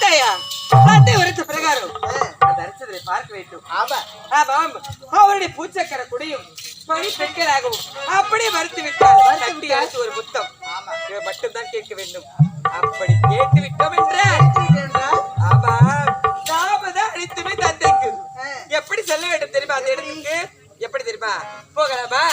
பார்த்தாயா? தந்தை உரைத்த பிரகாரம். பார்க்க வேண்டும். ஆமா. ஆமாம் அவருடைய பூச்சக்கர குடியும் பணி பெண்களாகவும் அப்படியே மறுத்து விட்டார். கட்டி அழைத்து ஒரு புத்தம். ஆமா. இவன் மட்டும்தான் கேட்க வேண்டும். அப்படி கேட்டு விட்டோம் என்றால்? ஆமா. நாம தான் அழைத்துமே தந்தைக்கு. எப்படி செல்ல வேண்டும் தெரியுமா? அந்த இடத்துக்கு? எப்படி தெரியுமா? போகலாமா?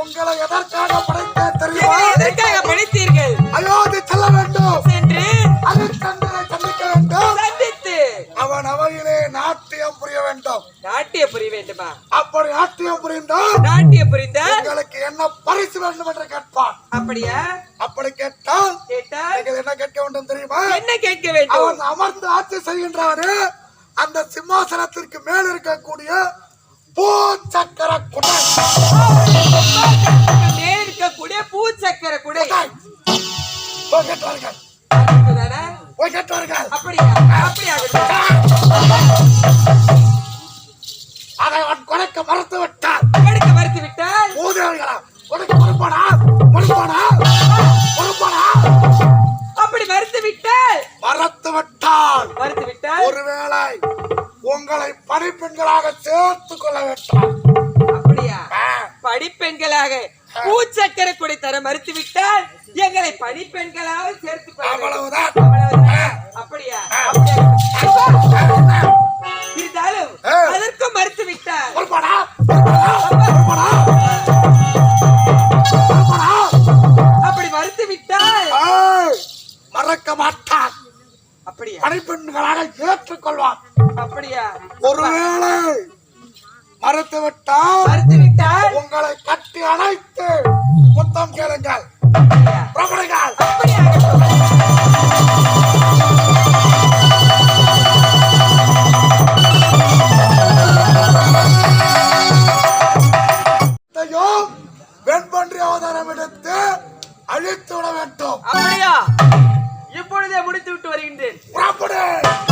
உங்களை எதற்காக படைத்தேன் தெரியுமா? எதற்காக படைத்தீர்கள்? அயோத்தி செல்ல வேண்டும். சென்று அரிச்சந்திரனை சந்திக்க வேண்டும். சந்தித்து அவன் அவையிலே நாட்டியம் புரிய வேண்டும். நாட்டிய புரிய வேண்டுமா? அப்படி நாட்டியம் புரிந்தால் நாட்டிய புரிந்தால் உங்களுக்கு என்ன பரிசு வேண்டும் என்று கேட்பான். அப்படியா? அப்படி கேட்டால் கேட்டால் என்ன கேட்க வேண்டும் தெரியுமா? என்ன கேட்க வேண்டும்? அவன் அமர்ந்து ஆட்சி செய்கின்றானே அந்த சிம்மாசனத்திற்கு மேல் இருக்கக்கூடிய பூச்சக்கர குடை. இருக்கக்கூடிய பூச்சக்கர குடை. கேட்டார்கள் கேட்டார்கள் அப்படியா? அப்படியா அதை அவன் கொலைக்க மறுத்து விட்டான். எடுக்க மறுத்து விட்டால் மூதேவிகளா கொலைக்க மறுப்பானா? மறுப்பானா? மறுப்பானா? அப்படி மறுத்து விட்டால் மறுத்து விட்டான். மறுத்து விட்டால் ஒருவேளை உங்களை பணிப்பெண்களாக சேர்த்துக் கொள்ள வேண்டும். அப்படியா? படிப்பெண்களாக பூச்சக்கர குடை தர மறுத்து விட்டால் எங்களை வேண்டும். அவ்வளவுதான். அவ்வளவுதான். அப்படியா? மறுத்து விட்டால் மறுத்து விட்டால் உங்களை கட்டி அணைத்து முத்தம் கேளுங்கள். இதையும் வெண்பன்றி அவதாரம் எடுத்து அழித்து விட வேண்டும். அப்படியா? இப்பொழுதே முடித்து விட்டு வருகின்றேன்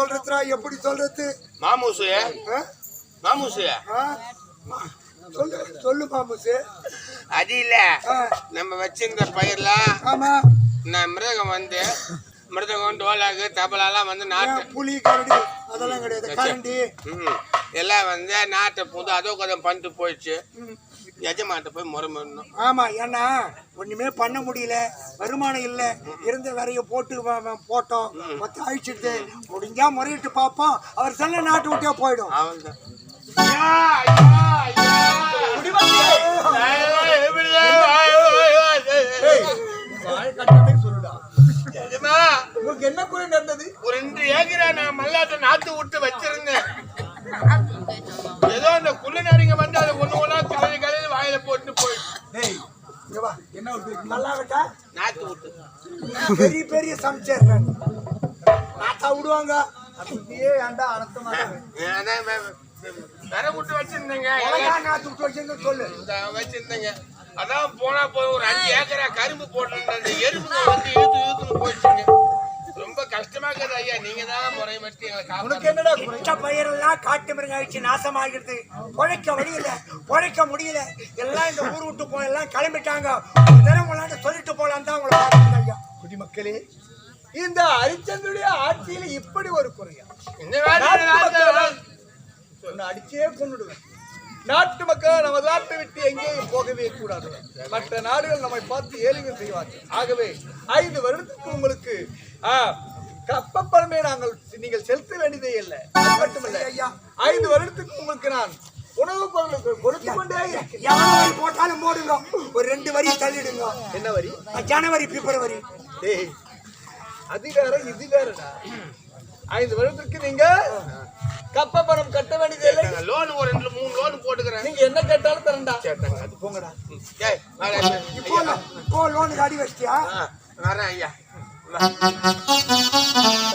என்ன சொல்றதுடா எப்படி சொல்றது? மாமூசு? மாமூசு? சொல்லு சொல்லு மாமுசு. அது இல்ல. நம்ம வச்சிருந்த பயிர்ல ஆமா. நான் மிருகம் வந்து மிருதகம் டோலாக்கு தபலாலாம் வந்து நாட்டு. புலி கரடி அதெல்லாம் கிடையாது. கரண்டி. எல்லாம் வந்து நாட்டை புது அதோ கதம் பண்ணிட்டு போயிடுச்சு. எஜமான்ட்ட போய் முறை பண்ணணும் ஆமா ஏன்னா ஒண்ணுமே பண்ண முடியல. வருமானம் இல்ல. இருந்த வரைய போட்டு போட்டோம். மொத்தம் அழிச்சிட்டு முடிஞ்சா முறையிட்டு பார்ப்போம். அவர் சொன்ன நாட்டு விட்டே போயிடும். எஜமா, உங்களுக்கு என்ன குறை நடந்தது? ஒரு ரெண்டு ஏக்கரா நான் மல்லாட்ட நாத்து விட்டு வச்சிருந்தேன். ஏதோ அந்த குள்ள நரிங்க வந்து நல்லா இருக்கா நாத்து விட்டு. பெரிய பெரிய சமைச்சர் நாத்தா விடுவாங்க. அப்படியே ஏன்டா அனத்த மாட்டாங்க அதான் வே- வே- விரை விட்டு வச்சிருந்தேங்க. நாத்து விட்டு வச்சுங்க சொல்லு. வச்சிருந்தேங்க. அதான் போனா போய் ஒரு அஞ்சு ஏக்கரா கரும்பு போட்டு எறும்புங்க வந்து ஐயா நீங்க தான் எங்களை என்னடா பயிரெல்லாம் காட்டு மிருகம் ஆயிடுச்சு நாசமாகிறது பொழைக்க முடியல பொழைக்க முடியல. எல்லாம் இந்த ஊர் விட்டு போய் எல்லாம் கிளம்பிட்டாங்க. தினம் விளாண்டு சொல்லிட்டு போலாம் தான் உங்களை ஐயா. குடிமக்களே இந்த ஹரிச்சந்திரனுடைய ஆட்சியில இப்படி ஒரு குறையா அடிச்சே கொண்டுடுவேன் நாட்டு மக்கள் நம்ம நாட்டை விட்டு எங்கேயும் போகவே கூடாது. மற்ற நாடுகள் நம்மை பார்த்து ஏளிகள் செய்வார்கள். ஆகவே ஐந்து வருடத்துக்கு உங்களுக்கு ஆ, கப்பப்பணமே நாங்கள் நீங்கள் செலுத்த வேண்டியதே இல்லை. மட்டுமல்ல ஐயா. ஐந்து வருடத்துக்கு உங்களுக்கு நான் உணவுப் பொருளுக்கு கொடுத்து கொண்டே. எவ்வளவு போட்டாலும் போடுங்க. ஒரு ரெண்டு வரி தள்ளிடுங்க. என்ன வரி? ஜனவரி பிப்ரவரி. டேய் அது வேற இது வேறடா. ஐந்து வருடத்திற்கு நீங்க கப்ப பணம் கட்ட வேண்டியது இல்லை. லோன் ஒரு ரெண்டு மூணு லோன் போட்டுக்கிறேன். நீங்க என்ன கேட்டாலும் தரண்டா அது போங்கடா. ஏய், வரேன். இப்போ இப்போ லோனுக்கு அடி வச்சிட்டியா? ஆ, வரேன் ஐயா. না